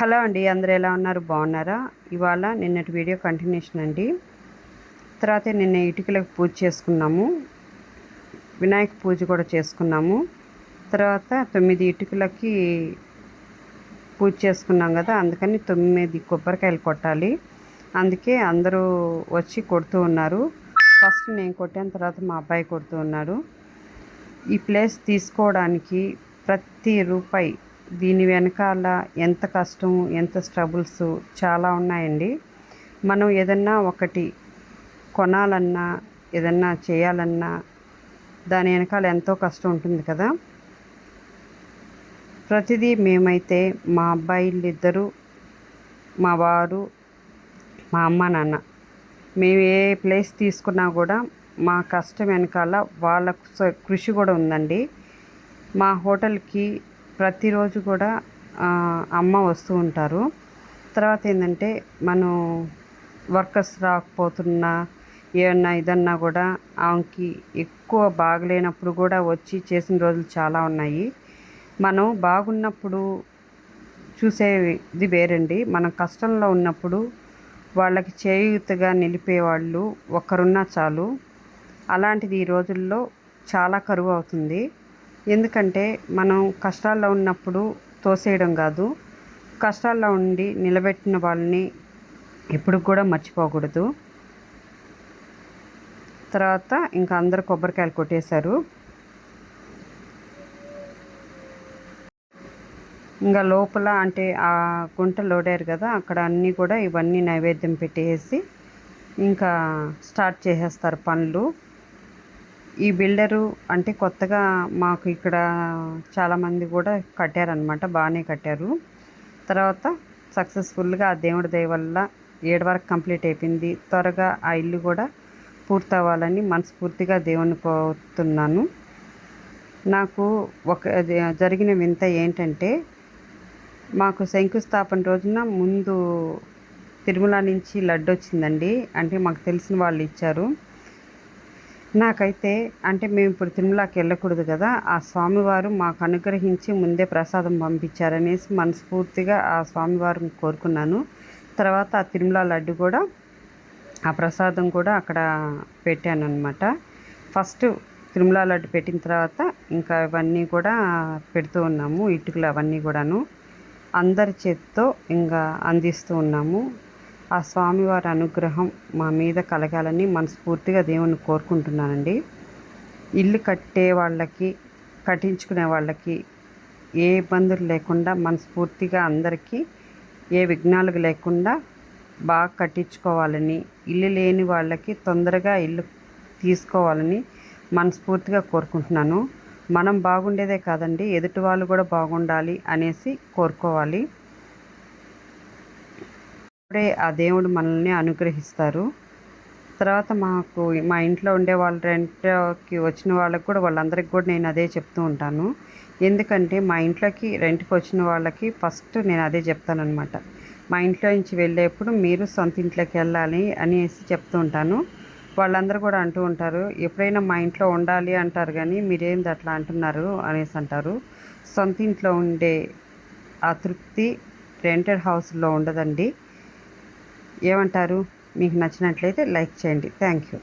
Hello అండి అందరూ ఎలా ఉన్నారు? బాగున్నారా? ఇవాళ నిన్నటి వీడియో కంటిన్యూషన్ అండి. తర్వాత నిన్న ఇటుకలకు పూజ చేసుకున్నాము. వినాయక పూజ కూడా చేసుకున్నాము. తర్వాత తొమ్మిది ఇటుకలకి పూజ చేసుకున్నాం కదా అందుకని తొమ్మిది కొబ్బరికాయలు కొట్టాలి. అందుకే అందరూ వచ్చి కొడుతూ ఉన్నారు. ఫస్ట్ నేను కొట్టాను తర్వాత మా అబ్బాయి కొడుతూ ఉన్నాడు ఈ ప్లేస్ తీసుకోవడానికి ప్రతి రూపాయి దీని వెనకాల ఎంత కష్టం ఎంత స్ట్రగుల్స్ చాలా ఉన్నాయండి. మనం ఏదన్నా ఒకటి కొనాలన్నా ఏదన్నా చేయాలన్నా దాని వెనకాల ఎంతో కష్టం ఉంటుంది కదా. ప్రతిదీ మేమైతే మా అబ్బాయిలు ఇద్దరు మా వారు మా అమ్మ నాన్న. మేము ఏ ప్లేస్ తీసుకున్నా కూడా మా కష్టం వెనకాల వాళ్ళ కృషి కూడా ఉందండి. మా హోటల్కి ప్రతిరోజు కూడా అమ్మ వస్తూ ఉంటారు. తర్వాత ఏంటంటే మనం వర్కర్స్ రాకపోతున్నా ఏమన్నా ఇదన్నా కూడా ఆమెకి ఎక్కువ బాగలేనప్పుడు కూడా వచ్చి చేసిన రోజులు చాలా ఉన్నాయి. మనం బాగున్నప్పుడు చూసేది వేరండి. మనం కష్టంలో ఉన్నప్పుడు వాళ్ళకి చేయూతగా నిలిపేవాళ్ళు ఒకరున్నా చాలు. అలాంటిది ఈ రోజుల్లో చాలా కరువు అవుతుంది. ఎందుకంటే మనం కష్టాల్లో ఉన్నప్పుడు తోసేయడం కాదు. కష్టాల్లో ఉండి నిలబెట్టిన వాళ్ళని ఎప్పుడు కూడా మర్చిపోకూడదు. తర్వాత ఇంకా అందరు కొబ్బరికాయలు కొట్టేశారు. ఇంకా లోపల అంటే ఆ గుంట లోడారు కదా అక్కడ అన్నీ కూడా ఇవన్నీ నైవేద్యం పెట్టేసి ఇంకా స్టార్ట్ చేసేస్తారు పనులు. ఈ బిల్డరు అంటే కొత్తగా మాకు ఇక్కడ చాలామంది కూడా కట్టారనమాట బాగానే కట్టారు. తర్వాత సక్సెస్ఫుల్గా ఆ దేవుడి దయ వల్ల ఏడు వరకు కంప్లీట్ అయిపోయింది. త్వరగా ఆ ఇల్లు కూడా పూర్తవ్వాలని మనస్ఫూర్తిగా దేవుని కోరుతున్నాను. నాకు ఒక జరిగిన వింత ఏంటంటే మాకు శంకుస్థాపన రోజున ముందు తిరుమల నుంచి లడ్డు వచ్చిందండి అంటే మాకు తెలిసిన వాళ్ళు ఇచ్చారు. నాకైతే అంటే మేము ఇప్పుడు తిరుమలకి వెళ్ళకూడదు కదా ఆ స్వామివారు మాకు అనుగ్రహించి ముందే ప్రసాదం పంపించారనేసి మనస్ఫూర్తిగా ఆ స్వామివారిని కోరుకున్నాను. తర్వాత ఆ తిరుమల లడ్డు కూడా ఆ ప్రసాదం కూడా అక్కడ పెట్టాను అనమాట ఫస్ట్ తిరుమల లడ్డు పెట్టిన తర్వాత ఇంకా ఇవన్నీ కూడా పెడుతూ ఉన్నాము ఇటుకలు అవన్నీ కూడాను. అందరి చేత్తో ఇంకా అందిస్తూ ఉన్నాము. ఆ స్వామివారి అనుగ్రహం మా మీద కలగాలని మనస్ఫూర్తిగా దేవుని కోరుకుంటున్నానండి. ఇల్లు కట్టే వాళ్ళకి కట్టించుకునే వాళ్ళకి ఏ ఇబ్బందులు లేకుండా మనస్ఫూర్తిగా అందరికీ ఏ విఘ్నాలు లేకుండా బాగా కట్టించుకోవాలని ఇల్లు లేని వాళ్ళకి తొందరగా ఇల్లు తీసుకోవాలని మనస్ఫూర్తిగా కోరుకుంటున్నాను. మనం బాగుండేదే కాదండి ఎదుటి వాళ్ళు కూడా బాగుండాలి అనేసి కోరుకోవాలి. అప్పుడే ఆ దేవుడు మనల్ని అనుగ్రహిస్తారు. తర్వాత మాకు మా ఇంట్లో ఉండే వాళ్ళ రెంట్కి వచ్చిన వాళ్ళకి కూడా వాళ్ళందరికీ కూడా నేను అదే చెప్తూ ఉంటాను. ఎందుకంటే మా ఇంట్లోకి రెంట్కి వచ్చిన వాళ్ళకి ఫస్ట్ నేను అదే చెప్తానమాట మా ఇంట్లో నుంచి వెళ్ళేప్పుడు మీరు సొంత ఇంట్లోకి వెళ్ళాలి అనేసి చెప్తూ ఉంటాను. వాళ్ళందరూ కూడా అంటూ ఉంటారు ఎప్పుడైనా మా ఇంట్లో ఉండాలి అంటారు కానీ మీరేంది అట్లా అంటున్నారు? అనేసి అంటారు. సొంత ఇంట్లో ఉండే ఆ తృప్తి రెంటెడ్ హౌస్లో ఉండదండి. ఏమంటారు? మీకు నచ్చినట్లయితే లైక్ చేయండి. Thank you.